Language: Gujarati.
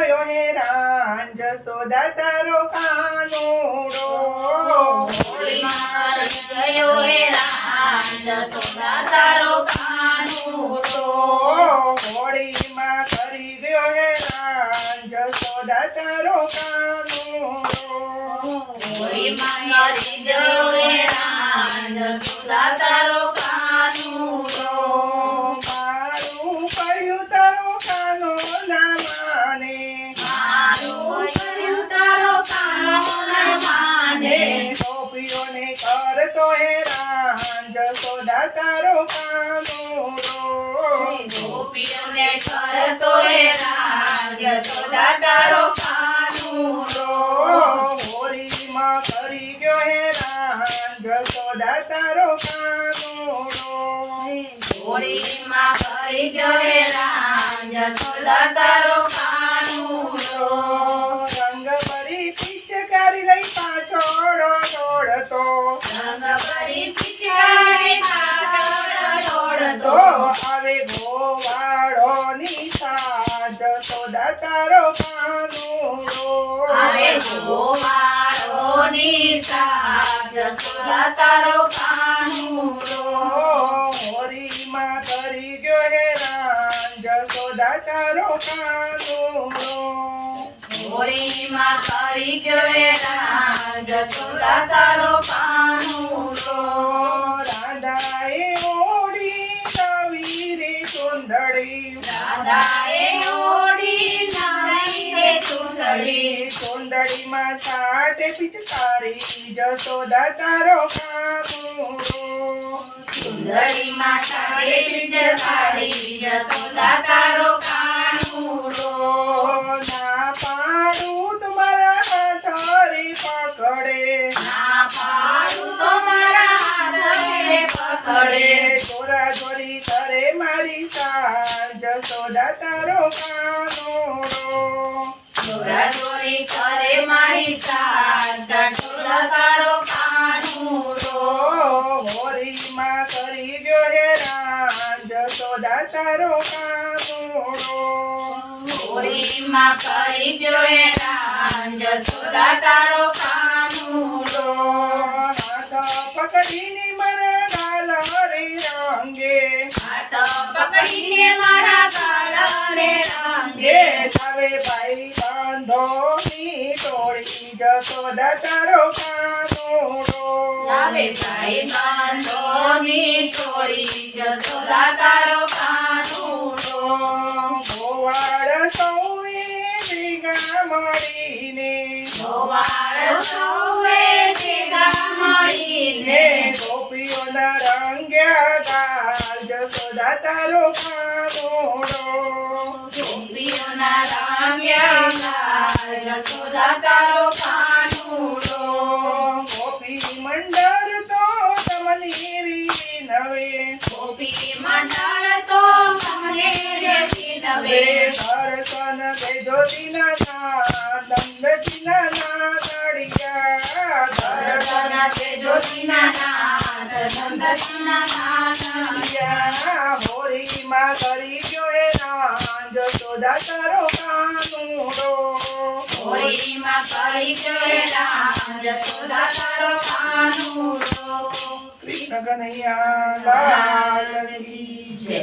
કરી ગયો હેરાન જસોદા તારો કાનુડો. થયો ગયો હેરાન જસોદા તારો કાનુડો હોળીમાં કરી ગયો હેરાન જસોદા તારો કાનુડો હોળીમાં કરી ગયો હેરાન જસોદા તારો કરતો હેરાન જસોદા તારો કાનો ગોપીઓને કરતો હેરાન જસોદા તારો કાનુડો હોળીમાં કરી ગયો હેરાન જસોદા તારો કાનુડો હોળીમાં કરી ગયો હેરાન જસોદા તારો કાનુડો રંગ ભરી કરી લઈ પાછો દોડતો. તારો કાનુડો આવે ગોવાળોની સાજ જસોદા તારો કાનુડો કરી ગયો તારો કાનુડો હોળીમાં કરી ગયો હેરાન જસોદા તારો કાનુડો રાધાએ ઓડી નવી રે સુંદરી. દાદાએ ચાટે પિચકારી જસોદા તારો કાનુડો સુંદરીમાં તારે પિચકારી જસોદા તારો કાનુડો. ના પાડું તમારા હાથરી પકડે. ના પાડું તો મારા હાથે પકડે. ચોરા ચોરી કરે મારી સાર જસોદા તારો કાનુડો. જસોદા તારો કાનુડો હોળીમાં કરી ગયો હેરાન જસોદા તારો કાનુડો હોળીમાં કરી ગયો હેરાન જસોદા તારો કાનુડો હાથ પકડીને મને ગાલ રે રંગે હાથ પકડીને મારા ગાળા રે રંગે હવે ભાઈ જસોદા તારો કાનુડો આવે ભાઈ બાંધોની ટોળી જસોદા તારો કાનુડો ગોવાળ સૌએ ભેગા મળીને ગોવાળ સૌએ ભેગા મળીને ને ગોપીઓના રંગ્યા ગાલ તારો કાનુડો. જસોદા તારો કાનુડો ગોપી મંડળ તો તમની નવે. ગોપી મંડળ તો તમને નવે. દર્શન દેજો દીના દંડ દીના નાડિયા દર્શન તે જ્યોતિના નાથ સંદર્શના નાથ હોળીમાં કરી ગયો એ રાંજ સોદા તારો કાનુડો હોળીમાં કરી ગયો રામ તારો કાનુડો કૃષ્ણ કનૈયા લાલ કી જય